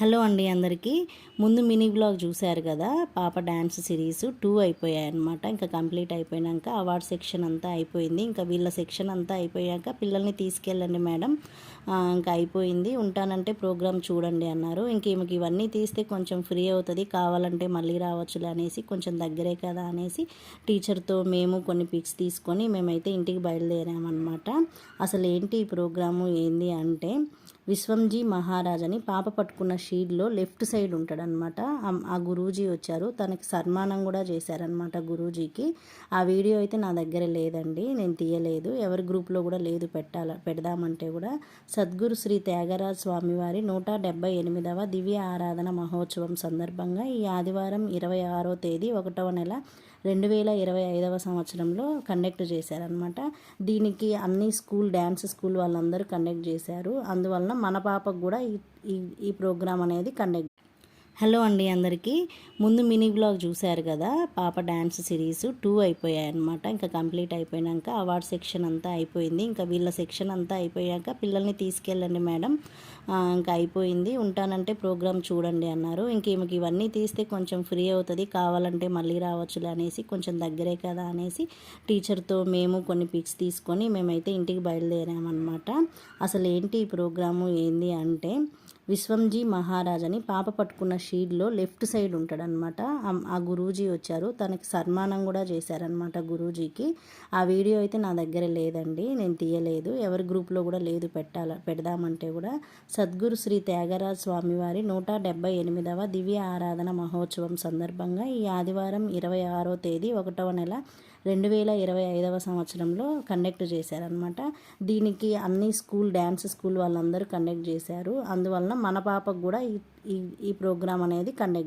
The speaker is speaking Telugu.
హలో అండి అందరికీ. ముందు మినీ బ్లాగ్ చూశారు కదా పాప డ్యాన్స్ సిరీస్ టూ అయిపోయాయి అనమాట ఇంకా కంప్లీట్ అయిపోయాక అవార్డ్ సెక్షన్ అంతా అయిపోయింది. ఇంకా వీళ్ళ సెక్షన్ అంతా అయిపోయాక పిల్లల్ని తీసుకెళ్ళండి మేడం. ఇంకా అయిపోయింది. ఉంటానంటే ప్రోగ్రామ్ చూడండి అన్నారు. ఇంక ఈమెకి ఇవన్నీ తీస్తే కొంచెం ఫ్రీ అవుతుంది. కావాలంటే మళ్ళీ రావచ్చులే అనేసి కొంచెం దగ్గరే కదా అనేసి టీచర్తో మేము కొన్ని పిక్స్ తీసుకొని మేమైతే ఇంటికి బయలుదేరామన్నమాట. అసలు ఏంటి ఈ ప్రోగ్రాము? ఏంది అంటే విశ్వంజీ మహారాజ్ అని పాప పట్టుకున్న షీడ్లో లెఫ్ట్ సైడ్ ఉంటాడనమాట. ఆ- ఆ గురూజీ వచ్చారు. తనకి సన్మానం కూడా చేశారనమాట గురూజీకి. ఆ వీడియో అయితే నా దగ్గర లేదండి. నేను తీయలేదు. ఎవరి గ్రూప్లో కూడా లేదు పెట్టాల పెడదామంటే కూడా. సద్గురు శ్రీ త్యాగరాజ్ స్వామివారి నూట డెబ్బై ఎనిమిదవ దివ్య ఆరాధన మహోత్సవం సందర్భంగా ఈ ఆదివారం ఇరవై ఆరో తేదీ ఒకటవ నెల రెండు వేల ఇరవై ఐదవ సంవత్సరంలో కండక్ట్ చేశారనమాట. దీనికి అన్ని స్కూల్ డ్యాన్స్ స్కూల్ వాళ్ళందరూ కండక్ట్ చేశారు. అందువలన మన పాపకు కూడా ఈ ఈ ప్రోగ్రాం అనేది కండక్ట్ హలో అండి అందరికీ. ముందు మినీ బ్లాగ్ చూశారు కదా పాప డ్యాన్స్ సిరీస్ టూ అయిపోయాయి అనమాట ఇంకా కంప్లీట్ అయిపోయాక అవార్డ్ సెక్షన్ అంతా అయిపోయింది. ఇంకా వీళ్ళ సెక్షన్ అంతా అయిపోయాక పిల్లల్ని తీసుకెళ్ళండి మేడం. ఇంకా అయిపోయింది. ఉంటానంటే ప్రోగ్రామ్ చూడండి అన్నారు. ఇంక ఈమెకి ఇవన్నీ తీస్తే కొంచెం ఫ్రీ అవుతుంది. కావాలంటే మళ్ళీ రావచ్చులే అనేసి కొంచెం దగ్గరే కదా అనేసి టీచర్తో మేము కొన్ని పిక్స్ తీసుకొని మేమైతే ఇంటికి బయలుదేరామన్నమాట. అసలు ఏంటి ఈ ప్రోగ్రాము? ఏంది అంటే విశ్వంజీ మహారాజ్ అని పాప పట్టుకున్న షీడ్లో లెఫ్ట్ సైడ్ ఉంటాడనమాట. ఆ- గురూజీ వచ్చారు. తనకి సన్మానం కూడా చేశారనమాట గురూజీకి. ఆ వీడియో అయితే నా దగ్గర లేదండి. నేను తీయలేదు. ఎవరి గ్రూప్లో కూడా లేదు పెట్టాల పెడదామంటే కూడా. సద్గురు శ్రీ త్యాగరాజ్ స్వామివారి నూట డెబ్బై ఎనిమిదవ దివ్య ఆరాధన మహోత్సవం సందర్భంగా ఈ ఆదివారం ఇరవై ఆరో తేదీ ఒకటవ నెల రెండు వేల ఇరవై ఐదవ సంవత్సరంలో కండక్ట్ చేశారనమాట. దీనికి అన్ని స్కూల్ డ్యాన్స్ స్కూల్ వాళ్ళందరూ కండక్ట్ చేశారు. అందువలన మన పాపకు కూడా ఈ ఈ ఈ అనేది కండక్ట్